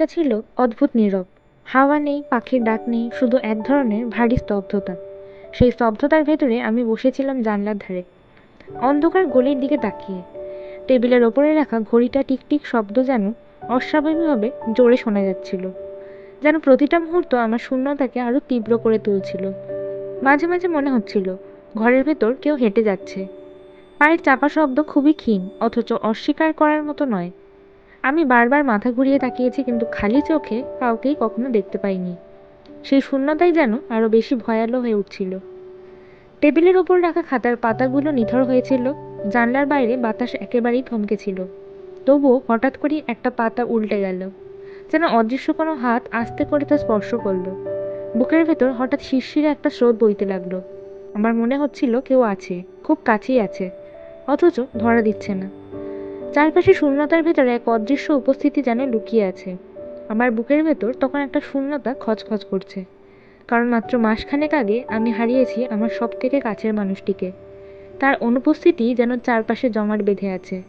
রাতটা ছিল অদ্ভুত নীরব। হাওয়া নেই, পাখির ডাক নেই, শুধু এক ধরনের ভারী স্তব্ধতা। সেই স্তব্ধতার ভেতরে আমি বসেছিলাম জানলার ধারে। অন্ধকার গলির দিকে তাকিয়ে। টেবিলের ওপরে রাখা ঘড়িটা টিকটিক শব্দ যেন অস্বাভাবিকভাবে জোরে শোনা যাচ্ছিল। যেন প্রতিটা মুহূর্ত আমার শূন্যতাকে আরও তীব্র করে তুলছিল। মাঝে মাঝে মনে হচ্ছিল, ঘরের ভেতর কেউ হেঁটে যাচ্ছে। পায়ের চাপা শব্দ খুবই ক্ষীণ, অথচ অস্বীকার করার মতো নয়। আমি বারবার মাথা ঘুরিয়ে তাকিয়েছি কিন্তু খালি চোখে কাউকেই কখনো দেখতে পাইনি। সেই শূন্যতাই যেন আরও বেশি ভয়ালো হয়ে উঠছিল। টেবিলের ওপর রাখা খাতার পাতাগুলো নিথর হয়েছিল, জানলার বাইরে বাতাস একেবারেই থমকেছিল তবুও হঠাৎ করেই একটা পাতা উল্টে গেল, যেন অদৃশ্য কোনো হাত আস্তে করে তা স্পর্শ করল। বুকের ভেতর হঠাৎ শিরশিরে একটা স্রোত বইতে লাগল। আমার মনে হচ্ছিল কেউ আছে, খুব কাছেই আছে, অথচ ধরা দিচ্ছে না। চারপাশে শূন্যতার ভেতরে এক অদৃশ্য উপস্থিতি যেন লুকিয়ে আছে। আমার বুকের ভেতর তখন একটা শূন্যতা খচখচ করছে। কারণ মাত্র মাসখানেক আগে আমি হারিয়েছি আমার সব থেকে কাছের মানুষটিকে। তার অনুপস্থিতি যেন চারপাশে জমাট বেঁধে আছে।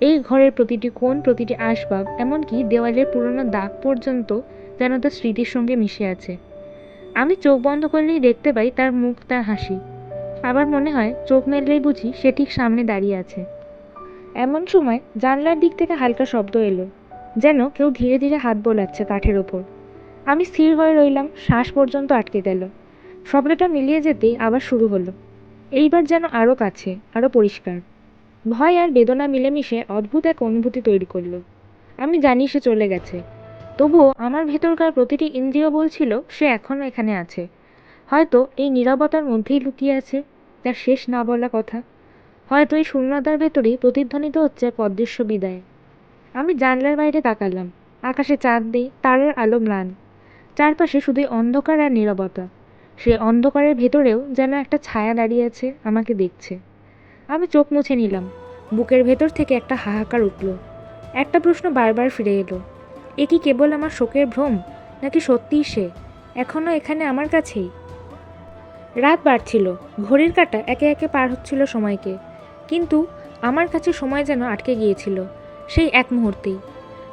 এই ঘরের প্রতিটি কোণ, প্রতিটি আসবাব, এমনকি দেওয়ালের পুরনো দাগ পর্যন্ত যেন তার স্মৃতির সঙ্গে মিশে আছে। আমি চোখ বন্ধ করলেই দেখতে পাই তার মুখ, তার হাসি। আবার মনে হয়, চোখ মেললেই বুঝি সে ঠিক সামনে দাঁড়িয়ে আছে। এমন সময় জানলার দিক থেকে হালকা শব্দ এলো, যেন কেউ ধীরে ধীরে হাত বোলাচ্ছে কাঠের ওপর। আমি স্থির হয়ে রইলাম, শ্বাস পর্যন্ত আটকে গেল। শব্দটা মিলিয়ে যেতেই আবার শুরু হলো। এইবার যেন আরও কাছে আরও পরিষ্কার। ভয় আর বেদনা মিলেমিশে অদ্ভুত এক অনুভূতি তৈরি করল। আমি জানি সে চলে গেছে। তবুও আমার ভেতরকার প্রতিটি ইন্দ্রিয় বলছিল সে এখনও এখানে আছে। হয়তো এই নীরবতার মধ্যেই লুকিয়ে আছে তার শেষ না বলা কথা। হয়তো এই শূন্যতার ভেতরেই প্রতিধ্বনিত হচ্ছে এক বিদায়। আমি জানলার বাইরে তাকালাম। আকাশে চাঁদ নেই, তারের আলো ম্লান। চারপাশে শুধুই অন্ধকার আর নীরবতা। সে অন্ধকারের ভেতরেও যেন একটা ছায়া দাঁড়িয়ে আছে, আমাকে দেখছে। আমি চোখ মুছে নিলাম। বুকের ভেতর থেকে একটা হাহাকার উঠল। একটা প্রশ্ন বারবার ফিরে এলো। এ কি কেবল আমার শোকের ভ্রম, নাকি সত্যিই সে? এখনও এখানে আমার কাছেই? রাত বাড়ছিল। ঘড়ির কাঁটা একে একে পার হচ্ছিল সময়কে। কিন্তু আমার কাছে সময় যেন আটকে গিয়েছিল, সেই এক মুহূর্তেই।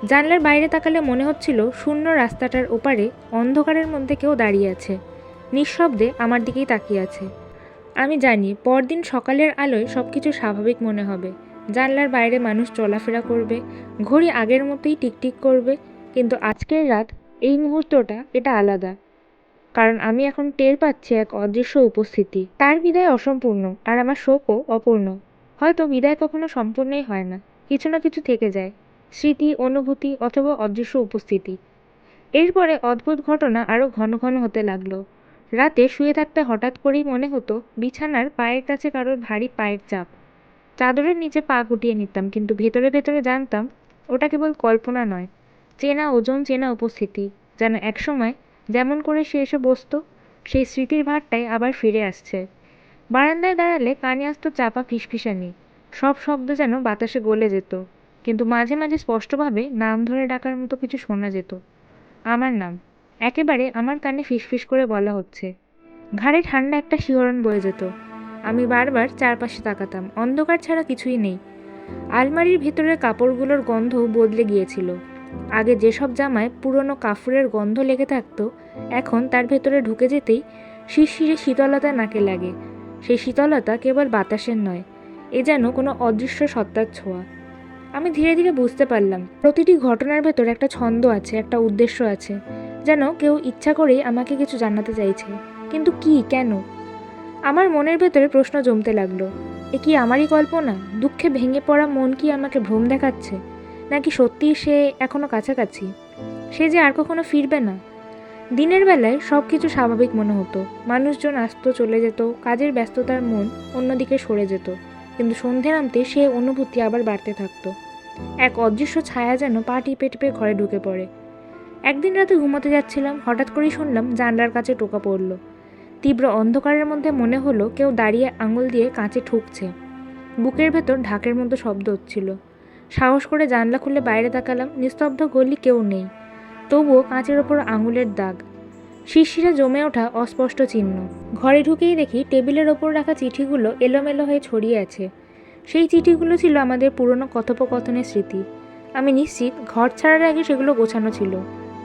জানলার বাইরে তাকালে মনে হচ্ছিল শূন্য রাস্তাটার ওপারে অন্ধকারের মধ্যে কেউ দাঁড়িয়ে আছে। নিঃশব্দে আমার দিকেই তাকিয়ে আছে। আমি জানি পরদিন সকালের আলোয় সব কিছু স্বাভাবিক মনে হবে। জানলার বাইরে মানুষ চলাফেরা করবে, ঘড়ি আগের মতোই টিকটিক করবে, কিন্তু আজকের রাত, এই মুহূর্তটা এটা আলাদা। কারণ আমি এখন টের পাচ্ছি এক অদৃশ্য উপস্থিতি। তার বিদায় অসম্পূর্ণ আর আমার শোকও অপূর্ণ। হয়তো বিদায় কখনো সম্পূর্ণই হয় না, কিছু না কিছু থেকে যায়, স্মৃতি, অনুভূতি অথবা অদৃশ্য উপস্থিতি। এরপরে অদ্ভুত ঘটনা আরও ঘন ঘন হতে লাগল। রাতে শুয়ে থাকতে হঠাৎ করেই মনে হতো, বিছানার পায়ের কাছে কারোর ভারী পায়ের চাপ। চাদরের নিচে পা গুটিয়ে নিতাম, কিন্তু ভেতরে ভেতরে জানতাম, ওটা কেবল কল্পনা নয়, চেনা ওজন, চেনা উপস্থিতি, যেন একসময় যেমন করে সে এসে বসতো, সেই স্মৃতির ভারটাই আবার ফিরে আসছে। বারান্দায় দাঁড়ালে কানে আসতো চাপা ফিসফিসানি। সব শব্দ যেন বাতাসে গলে যেত। কিন্তু মাঝে মাঝে স্পষ্টভাবে নাম ধরে ডাকার মতো কিছু শোনা যেত। আমার নাম। একেবারে আমার কানে ফিসফিস করে বলা হচ্ছে। ঘাড়ে ঠান্ডা একটা শিহরণ বয়ে যেত। আমি বারবার চারপাশে তাকাতাম। অন্ধকার ছাড়া কিছুই নেই। আলমারির ভেতরের কাপড়গুলোর গন্ধ বদলে গিয়েছিল। আগে যেসব জামায় পুরনো কাফুরের গন্ধ লেগে থাকতো, এখন তার ভেতরে ঢুকে যেতেই শিরশিরে শীতলতা নাকে লাগে। সেই শীতলতা কেবল বাতাসের নয়, এ যেন কোনো অদৃশ্য সত্তার ছোঁয়া। আমি ধীরে ধীরে বুঝতে পারলাম, প্রতিটি ঘটনার ভেতর একটা ছন্দ আছে, একটা উদ্দেশ্য আছে, যেন কেউ ইচ্ছা করেই আমাকে কিছু জানাতে চাইছে। কিন্তু কি, কেন? আমার মনের ভেতরে প্রশ্ন জমতে লাগল, এ কি আমারই কল্পনা? দুঃখে ভেঙে পড়া মন কি আমাকে ভ্রম দেখাচ্ছে? নাকি সত্যিই সে এখনও কাছাকাছি? সে যে আর কখনো ফিরবে না? দিনের বেলায় সব কিছু স্বাভাবিক মনে হতো। মানুষজন আসতো, চলে যেত, কাজের ব্যস্ততার মন অন্যদিকে সরে যেত। কিন্তু সন্ধে নামতে সে অনুভূতি আবার বাড়তে থাকতো। এক অদৃশ্য ছায়া যেন পা টিপে টিপে ঘরে ঢুকে পড়ে। একদিন রাতে ঘুমোতে যাচ্ছিলাম, হঠাৎ করেই শুনলাম জানলার কাছে টোকা পড়ল। তীব্র অন্ধকারের মধ্যে মনে হলো কেউ দাঁড়িয়ে আঙুল দিয়ে কাঁচে ঠুকছে। বুকের ভেতর ঢাকের মতো শব্দ হচ্ছিল। সাহস করে জানলা খুলে বাইরে তাকালাম, নিস্তব্ধ গলি কেউ নেই। তবুও কাঁচের ওপর আঙুলের দাগ। শিরশিরে জমে ওঠা অস্পষ্ট চিহ্ন। ঘরে ঢুকেই দেখি টেবিলের ওপর রাখা চিঠিগুলো এলোমেলো হয়ে ছড়িয়ে আছে। সেই চিঠিগুলো ছিল আমাদের পুরনো কথোপকথনের স্মৃতি। আমি নিশ্চিত ঘর ছাড়ার আগে সেগুলো গোছানো ছিল।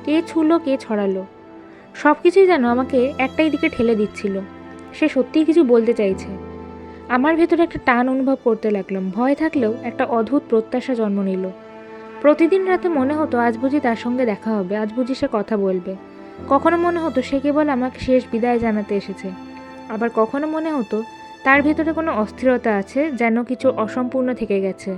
কে ছুলো, কে ছড়ালো। সব কিছুই যেন আমাকে একটাই দিকে ঠেলে দিচ্ছিল। সে সত্যিই কিছু বলতে চাইছে। আমার ভেতরে একটা টান অনুভব করতে লাগলাম। ভয় থাকলেও একটা অদ্ভুত প্রত্যাশা জন্ম নিল। প্রতিদিন রাতে মনে হতো আজ বুঝি তার সঙ্গে দেখা হবে, আজ বুঝি সে কথা বলবে। কখনো মনে হতো সে কেবল আমাকে শেষ বিদায় জানাতে এসেছে। আবার কখনো মনে হতো তার ভেতরে কোনো অস্থিরতা আছে যেন কিছু অসম্পূর্ণ থেকে গেছে।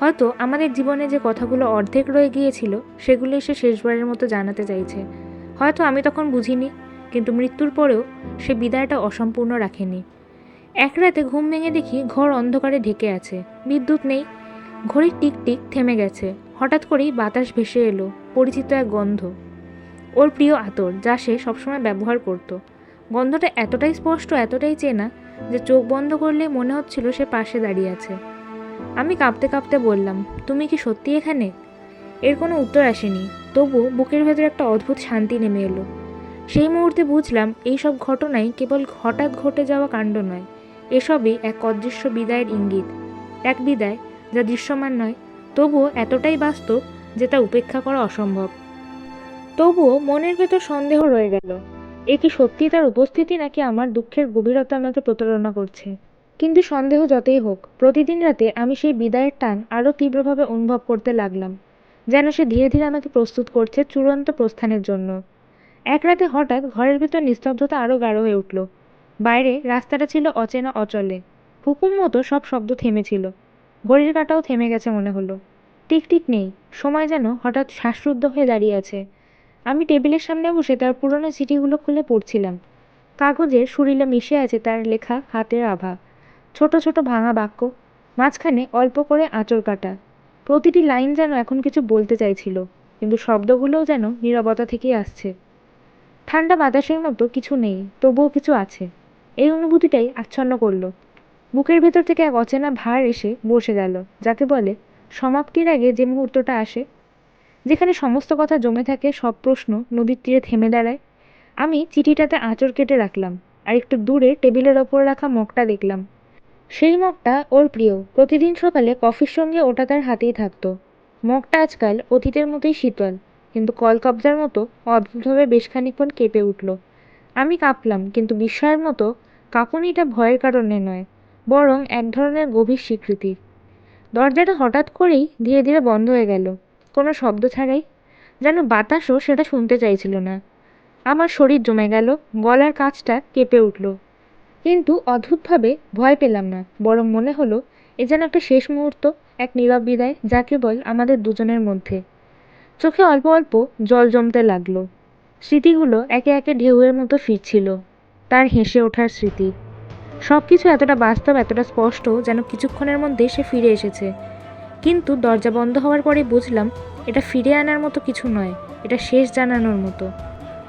হয়তো আমাদের জীবনে যে কথাগুলো অর্ধেক রয়ে গিয়েছিল সেগুলো সে শেষবারের মতো জানাতে চাইছে। হয়তো আমি তখন বুঝিনি, কিন্তু মৃত্যুর পরেও সে বিদায়টা অসম্পূর্ণ রাখেনি। এক রাতে ঘুম ভেঙে দেখি ঘর অন্ধকারে ঢেকে আছে। বিদ্যুৎ নেই ঘড়ির টিক টিক থেমে গেছে। হঠাৎ করেই বাতাস ভেসে এলো, পরিচিত এক গন্ধ। ওর প্রিয় আতর, যা সে সবসময় ব্যবহার করত। গন্ধটা এতটাই স্পষ্ট, এতটাই চেনা, যে চোখ বন্ধ করলে মনে হচ্ছিল সে পাশে দাঁড়িয়ে আছে। আমি কাঁপতে কাঁপতে বললাম, তুমি কি সত্যি এখানে? এর কোনো উত্তর আসেনি। তবু বুকের ভেতর একটা অদ্ভুত শান্তি নেমে এলো। সেই মুহূর্তে বুঝলাম, এই সব ঘটনাই কেবল হঠাৎ ঘটে যাওয়া কাণ্ড নয়। এসবই এক অদৃশ্য বিদায়ের ইঙ্গিত। এক বিদায় যা দৃশ্যমান নয়, তবুও এতটাই বাস্তব যে তা উপেক্ষা করা অসম্ভব। তবুও মনের ভেতর সন্দেহ রয়ে গেল, এ কি সত্যি তার উপস্থিতি নাকি আমার দুঃখের গভীরতা আমাকে প্রতারণা করছে? কিন্তু সন্দেহ যতই হোক, প্রতিদিন রাতে আমি সেই বিদায়ের টান আরও তীব্রভাবে অনুভব করতে লাগলাম, যেন সে ধীরে ধীরে আমাকে প্রস্তুত করছে চূড়ান্ত প্রস্থানের জন্য। এক রাতে হঠাৎ ঘরের ভেতর নিস্তব্ধতা আরও গাঢ় হয়ে উঠল। বাইরে রাস্তাটা ছিল অচেনা অচলে, হুকুম মতো সব শব্দ থেমেছিল। ঘড়ির কাঁটাও থেমে গেছে মনে হলো। টিক টিক নেই, সময় যেন হঠাৎ শ্বাসরুদ্ধ হয়ে দাঁড়িয়ে আছে। আমি টেবিলের সামনে বসে তার পুরনো চিঠিগুলো খুলে পড়ছিলাম। কাগজের সুরিলে মিশে আছে তার লেখা হাতের আভা। ছোট ছোট ভাঙা বাক্য, মাঝখানে অল্প করে আঁচড় কাটা। প্রতিটি লাইন যেন এখন কিছু বলতে চাইছিল, কিন্তু শব্দগুলোও যেন নীরবতা থেকেই আসছে। ঠান্ডা বাতাসের মতো কিছু নেই, তবুও কিছু আছে। এই অনুভূতিটাই আচ্ছন্ন করল। বুকের ভেতর থেকে এক অচেনা ভার এসে বসে গেল, যাকে বলে, সমাপ্তির আগে যে মুহূর্তটা আসে, যেখানে সমস্ত কথা জমে থাকে, সব প্রশ্ন নদীর তীরে থেমে দাঁড়ায়। আমি চিঠিটাতে আঁচড় কেটে রাখলাম, আর একটু দূরে টেবিলের ওপর রাখা মগটা দেখলাম। সেই মগটা ওর প্রিয়, প্রতিদিন সকালে কফির সঙ্গে ওটা তার হাতেই থাকতো। মগটা আজকাল অতীতের মতোই শীতল, কিন্তু কলকবজার মতো অদ্ভুতভাবে বেশ খানিকক্ষণ কেঁপে উঠল। আমি কাঁপলাম, কিন্তু বিস্ময়ের মতো কাঁপুনিটা ভয়ের কারণে নয়। বরং এক ধরনের গভীর স্বীকৃতি। দরজাটা হঠাৎ করেই ধীরে ধীরে বন্ধ হয়ে গেল। কোনো শব্দ ছাড়াই যেন বাতাসও সেটা শুনতে চাইছিল না। আমার শরীর জমে গেল, গলার কাছটা কেঁপে উঠল। কিন্তু অদ্ভুতভাবে ভয় পেলাম না, বরং মনে হলো এ যেন একটা শেষ মুহূর্ত, এক নীরব বিদায় যা কেবল আমাদের দুজনের মধ্যে। চোখে অল্প অল্প জল জমতে লাগল। স্মৃতিগুলো একে একে ঢেউয়ের মতো ফিরছিল। তার হেসে ওঠার স্মৃতি। সব কিছু এতটা বাস্তব, এতটা স্পষ্ট যেন কিছুক্ষণের মধ্যে সে ফিরে এসেছে। কিন্তু দরজা বন্ধ হওয়ার পরে বুঝলাম, এটা ফিরে আনার মতো কিছু নয়, এটা শেষ জানানোর মতো।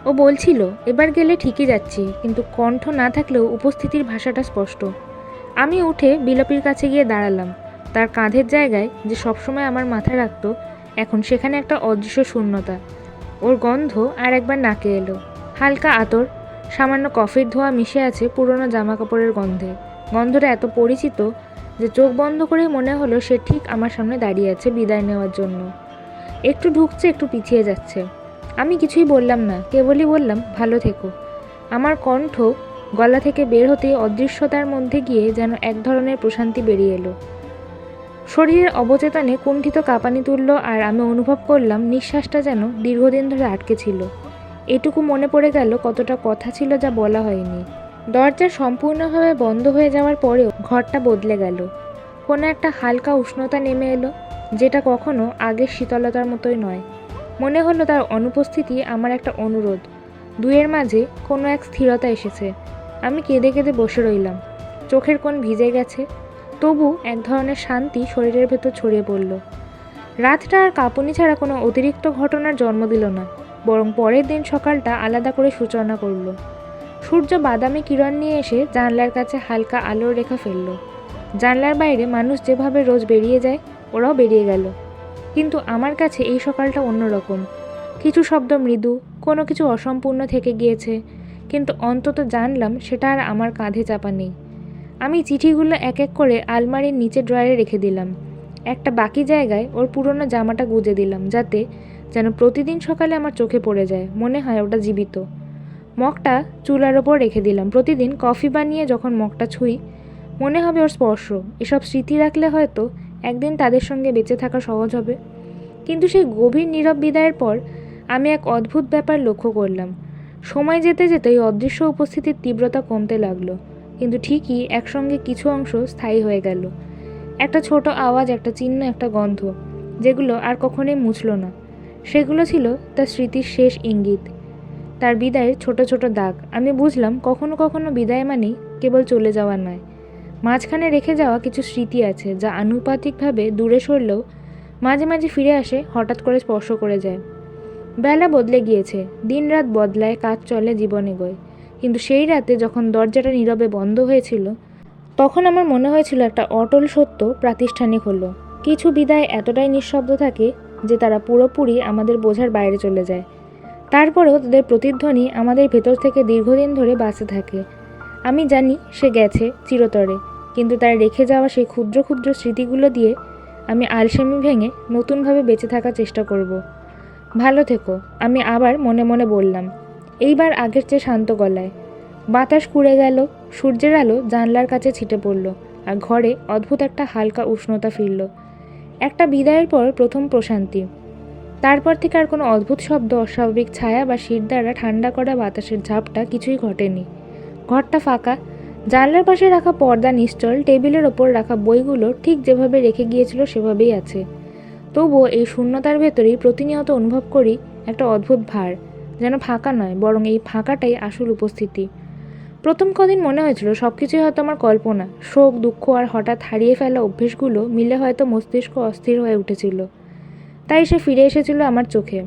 ও বলছিল, এবার গেলে ঠিকই যাচ্ছি, কিন্তু কণ্ঠ না থাকলেও উপস্থিতির ভাষাটা স্পষ্ট। আমি উঠে বিলপির কাছে গিয়ে দাঁড়ালাম। তার কাঁধের জায়গায় যে সবসময় আমার মাথায় রাখতো, এখন সেখানে একটা অদৃশ্য শূন্যতা। ওর গন্ধ আর একবার নাকে এলো। হালকা আতর সামান্য কফির ধোয়া মিশে আছে পুরনো জামা কাপড়ের গন্ধে। গন্ধটা এত পরিচিত যে চোখ বন্ধ করে মনে হলো সে ঠিক আমার সামনে দাঁড়িয়ে আছে বিদায় নেওয়ার জন্য। একটু ঢুকছে, একটু পিছিয়ে যাচ্ছে। আমি কিছুই বললাম না, কেবলই বললাম, ভালো থেকো। আমার কণ্ঠ গলা থেকে বের হতে অদৃশ্যতার মধ্যে গিয়ে যেন এক ধরনের প্রশান্তি বেরিয়ে এলো। শরীরের অবচেতনে কুণ্ঠিত কাঁপানি তুলল আর আমি অনুভব করলাম নিঃশ্বাসটা যেন দীর্ঘদিন ধরে আটকে ছিল। এটুকু মনে পড়ে গেল কতটা কথা ছিল যা বলা হয়নি। দরজা সম্পূর্ণভাবে বন্ধ হয়ে যাওয়ার পরেও ঘরটা বদলে গেল। কোনো একটা হালকা উষ্ণতা নেমে এলো, যেটা কখনো আগের শীতলতার মতোই নয়। মনে হলো তার অনুপস্থিতি আমার একটা অনুরোধ। দুয়ের মাঝে কোনো এক স্থিরতা এসেছে। আমি কেঁদে কেঁদে বসে রইলাম। চোখের কোণ ভিজে গেছে। তবু এক ধরনের শান্তি শরীরের ভেতর ছড়িয়ে পড়ল। রাতটা আর কাঁপুনি ছাড়া কোনো অতিরিক্ত ঘটনার জন্ম দিল না। বরং পরের দিন সকালটা আলাদা করে সূচনা করল। সূর্য বাদামি কিরণ নিয়ে এসে জানলার কাছে হালকা আলোর রেখা ফেলল। জানলার বাইরে মানুষ যেভাবে রোজ বেরিয়ে যায়, ওরাও বেরিয়ে গেল। কিন্তু আমার কাছে এই সকালটা অন্যরকম। কিছু শব্দ মৃদু, কোনো কিছু অসম্পূর্ণ থেকে গিয়েছে, কিন্তু অন্তত জানলাম সেটা আর আমার কাঁধে চাপা নেই। আমি চিঠিগুলো এক এক করে আলমারির নিচে ড্রয়ারে রেখে দিলাম। একটা বাকি জায়গায় ওর পুরনো জামাটা গুজে দিলাম, যাতে যেন প্রতিদিন সকালে আমার চোখে পড়ে যায়, মনে হয় ওটা জীবিত। মগটা চুলার ওপর রেখে দিলাম। প্রতিদিন কফি বানিয়ে যখন মগটা ছুঁই, মনে হবে ওর স্পর্শ। এসব স্মৃতি রাখলে হয়তো একদিন তাদের সঙ্গে বেঁচে থাকা সহজ হবে। কিন্তু সেই গভীর নীরব বিদায়ের পর আমি এক অদ্ভুত ব্যাপার লক্ষ্য করলাম। সময় যেতে যেতে এই অদৃশ্য উপস্থিতির তীব্রতা কমতে লাগল। কিন্তু ঠিকই একসঙ্গে কিছু অংশ স্থায়ী হয়ে গেল। একটা ছোট আওয়াজ, একটা চিহ্ন, একটা গন্ধ, যেগুলো আর কখনোই মুছল না। সেগুলো ছিল তার স্মৃতির শেষ ইঙ্গিত। তার বিদায়ের ছোট ছোট দাগ। আমি বুঝলাম, কখনো কখনো বিদায় মানেই কেবল চলে যাওয়া নয়। মাঝখানে রেখে যাওয়া কিছু স্মৃতি আছে, যা আনুপাতিকভাবে দূরে সরলেও মাঝে মাঝে ফিরে আসে, হঠাৎ করে স্পর্শ করে যায়। বেলা বদলে গিয়েছে দিন রাত বদলায়, কাজ চলে, জীবন এগোয়। কিন্তু সেই রাতে যখন দরজাটা নীরবে বন্ধ হয়েছিল, তখন আমার মনে হয়েছিল একটা অটল সত্য প্রাতিষ্ঠানিক হলো। কিছু বিদায় এতটাই নিঃশব্দ থাকে যে তারা পুরোপুরি আমাদের বোঝার বাইরে চলে যায়। তারপরেও তাদের প্রতিধ্বনি আমাদের ভেতর থেকে দীর্ঘদিন ধরে বাঁচতে থাকে। আমি জানি সে গেছে চিরতরে, কিন্তু তার রেখে যাওয়া সেই ক্ষুদ্র ক্ষুদ্র স্মৃতিগুলো দিয়ে আমি আলসেমি ভেঙে নতুনভাবে বেঁচে থাকার চেষ্টা করব। ভালো থেকো, আমি আবার মনে মনে বললাম, এইবার আগের চেয়ে শান্ত গলায়। বাতাস কুড়ে গেল, সূর্যের আলো জানলার কাছে ছিটে পড়ল, আর ঘরে অদ্ভুত একটা হালকা উষ্ণতা ফিরল। একটা বিদায়ের পর প্রথম প্রশান্তি। তারপর থেকে আর কোনো অদ্ভুত শব্দ, অস্বাভাবিক ছায়া বা শির দ্বারা ঠান্ডা করা বাতাসের ঝাপটা কিছুই ঘটেনি। ঘরটা ফাঁকা, জানলার পাশে রাখা পর্দা নিশ্চল, টেবিলের ওপর রাখা বইগুলো ঠিক যেভাবে রেখে গিয়েছিল সেভাবেই আছে। তবুও এই শূন্যতার ভেতরেই প্রতিনিয়ত অনুভব করি একটা অদ্ভুত ভার, যেন ফাঁকা নয়, বরং এই ফাঁকাটাই আসল উপস্থিতি। প্রথম কদিন মনে হয়েছিল সব কিছুই হয়তো আমার কল্পনা। শোক, দুঃখ আর হঠাৎ হারিয়ে ফেলা অভ্যেসগুলো মিলে হয়তো মস্তিষ্ক অস্থির হয়ে উঠেছিল। তাই সে ফিরে এসেছিল আমার চোখে।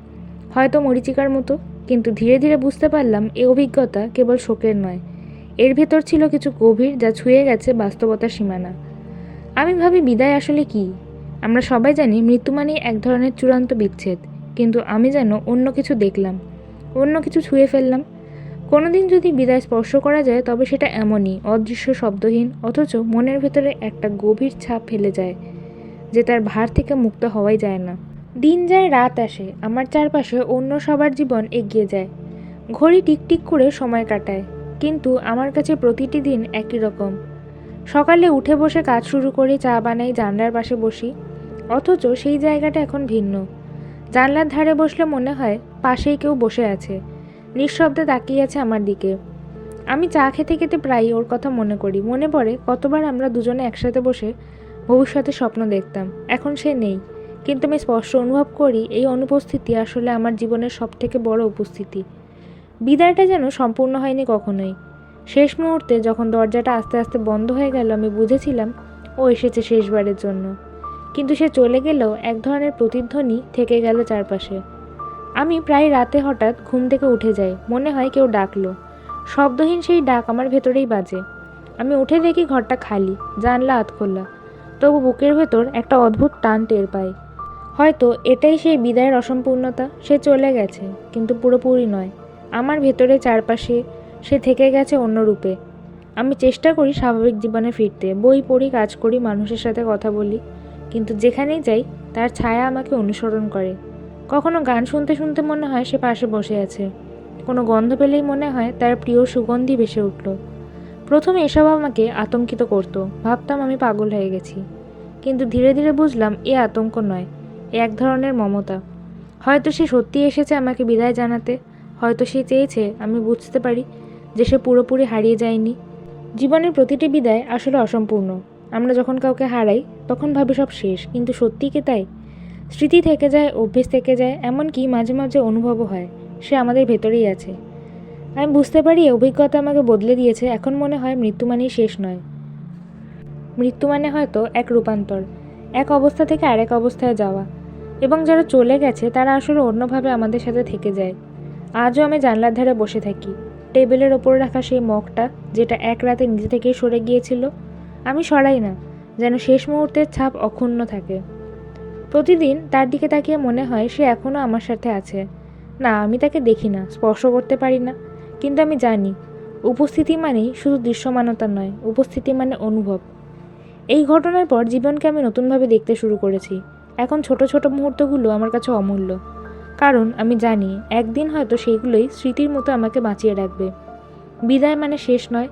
হয়তো মরিচিকার মতো, কিন্তু ধীরে ধীরে বুঝতে পারলাম এই অভিজ্ঞতা কেবল শোকের নয়। এর ভেতর ছিল কিছু গভীর যা ছুঁয়ে গেছে বাস্তবতার সীমানা। আমি ভাবি বিদায় আসলে কি? আমরা সবাই জানি মৃত্যু মানেই এক ধরনের চূড়ান্ত বিচ্ছেদ, কিন্তু আমি যেন অন্য কিছু দেখলাম, অন্য কিছু ছুঁয়ে ফেললাম কোনোদিন যদি বিদায় স্পর্শ করা যায়, তবে সেটা এমনই, অদৃশ্য শব্দহীন, অথচ মনের ভেতরে একটা গভীর ছাপ ফেলে যায়, যে তার ভার থেকে মুক্ত হওয়াই যায় না। দিন যায়, রাত আসে, আমার চারপাশে অন্য সবার জীবন এগিয়ে যায়। ঘড়ি টিকটিক করে সময় কাটায়, কিন্তু আমার কাছে প্রতিটি দিন একই রকম। সকালে উঠে বসে কাজ শুরু করে, চা বানাই, জানলার পাশে বসি, অথচ সেই জায়গাটা এখন ভিন্ন। জানলার ধারে বসলে মনে হয়, পাশেই কেউ বসে আছে। নিঃশব্দে তাকিয়ে আছে আমার দিকে। আমি চা খেতে খেতে প্রায়ই ওর কথা মনে করি। মনে পড়ে, কতবার আমরা দুজনে একসাথে বসে ভবিষ্যতে স্বপ্ন দেখতাম। এখন সে নেই। কিন্তু আমি স্পষ্ট অনুভব করি, এই অনুপস্থিতি আসলে আমার জীবনের সবথেকে বড় উপস্থিতি। বিদায়টা যেন সম্পূর্ণ হয়নি কখনোই। শেষ মুহূর্তে যখন দরজাটা আস্তে আস্তে বন্ধ হয়ে গেল, আমি বুঝেছিলাম, ও এসেছে শেষবারের জন্য। কিন্তু সে চলে গেলেও এক ধরনের প্রতিধ্বনি থেকে গেল চারপাশে। আমি প্রায় রাতে হঠাৎ ঘুম থেকে উঠে যাই, মনে হয় কেউ ডাকলো। শব্দহীন সেই ডাক আমার ভেতরেই বাজে। আমি উঠে দেখি ঘরটা খালি, জানলা আতখোলা তবু বুকের ভেতর একটা অদ্ভুত টান টের পাই। হয়তো এটাই সেই বিদায়ের অসম্পূর্ণতা, সে চলে গেছে, কিন্তু পুরোপুরি নয়। আমার ভেতরে চারপাশে সে থেকে গেছে অন্য রূপে। আমি চেষ্টা করি স্বাভাবিক জীবনে ফিরতে, বই পড়ি, কাজ করি, মানুষের সাথে কথা বলি, কিন্তু যেখানেই যাই, তার ছায়া আমাকে অনুসরণ করে। কখনো গান শুনতে শুনতে মনে হয় সে পাশে বসে আছে। কোনো গন্ধ পেলেই মনে হয় তার প্রিয় সুগন্ধি ভেসে উঠল। প্রথমে এসব আমাকে আতঙ্কিত করতো, ভাবতাম আমি পাগল হয়ে গেছি। কিন্তু ধীরে ধীরে বুঝলাম এ আতঙ্ক নয়, এ এক ধরনের মমতা। হয়তো সে সত্যি এসেছে আমাকে বিদায় জানাতে, হয়তো সে চেয়েছে আমি বুঝতে পারি যে সে পুরোপুরি হারিয়ে যায়নি। জীবনের প্রতিটি বিদায় আসলে অসম্পূর্ণ। আমরা যখন কাউকে হারাই, তখন ভাবি সব শেষ, কিন্তু সত্যি কি তাই? স্মৃতি থেকে যায়, অভ্যেস থেকে যায়, এমনকি মাঝে মাঝে অনুভবও হয়। সে আমাদের ভেতরেই আছে। আমি বুঝতে পারি অভিজ্ঞতা আমাকে বদলে দিয়েছে, এখন মনে হয় মৃত্যু মানেই শেষ নয়। মৃত্যু মানে হয়তো এক রূপান্তর, এক অবস্থা থেকে আরেক অবস্থায় যাওয়া। এবং যারা চলে গেছে, তারা আসলে অন্যভাবে আমাদের সাথে থেকে যায়। আজও আমি জানলার ধারে বসে থাকি। টেবিলের ওপর রাখা সেই মগটা, যেটা এক রাতে নিজে থেকেই সরে গিয়েছিল, আমি সরাই না, যেন শেষ মুহূর্তের ছাপ অক্ষুণ্ণ থাকে। প্রতিদিন তার দিকে তাকিয়ে মনে হয় সে এখনও আমার সাথে আছে। না, আমি তাকে দেখি না, স্পর্শ করতে পারি না। কিন্তু আমি জানি, উপস্থিতি মানেই শুধু দৃশ্যমানতা নয়, উপস্থিতি মানে অনুভব। এই ঘটনার পর জীবনকে আমি নতুনভাবে দেখতে শুরু করেছি। এখন ছোট ছোট মুহূর্তগুলো আমার কাছে অমূল্য। কারণ আমি জানি, একদিন হয়তো সেইগুলোই স্মৃতির মতো আমাকে বাঁচিয়ে রাখবে। বিদায় মানে শেষ নয়,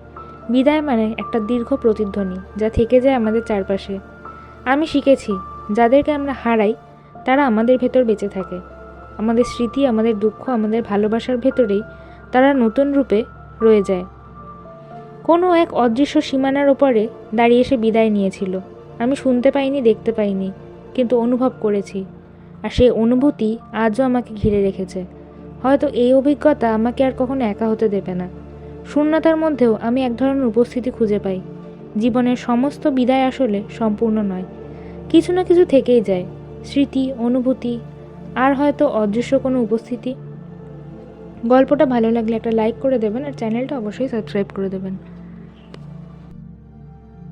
বিদায় মানে একটা দীর্ঘ প্রতিধ্বনি যা থেকে যায় আমাদের চারপাশে। আমি শিখেছি যাদেরকে আমরা হারাই, তারা আমাদের ভেতর বেঁচে থাকে। আমাদের স্মৃতি, আমাদের দুঃখ, আমাদের ভালোবাসার ভেতরেই তারা নতুন রূপে রয়ে যায়। কোনো এক অদৃশ্য সীমানার ওপরে দাঁড়িয়ে সে বিদায় নিয়েছিল। আমি শুনতে পাইনি, দেখতে পাইনি, কিন্তু অনুভব করেছি। আর সেই অনুভূতি আজও আমাকে ঘিরে রেখেছে। হয়তো এই অভিজ্ঞতা আমাকে আর কখনো একা হতে দেবে না। শূন্যতার মধ্যেও আমি এক ধরনের উপস্থিতি খুঁজে পাই। জীবনের সমস্ত বিদায় আসলে সম্পূর্ণ নয়। কিছু না কিছু থেকেই যায়, স্মৃতি, অনুভূতি, আর হয়তো অদৃশ্য কোনো উপস্থিতি। গল্পটা ভালো লাগলে একটা লাইক করে দেবেন আর চ্যানেলটা অবশ্যই সাবস্ক্রাইব করে দেবেন।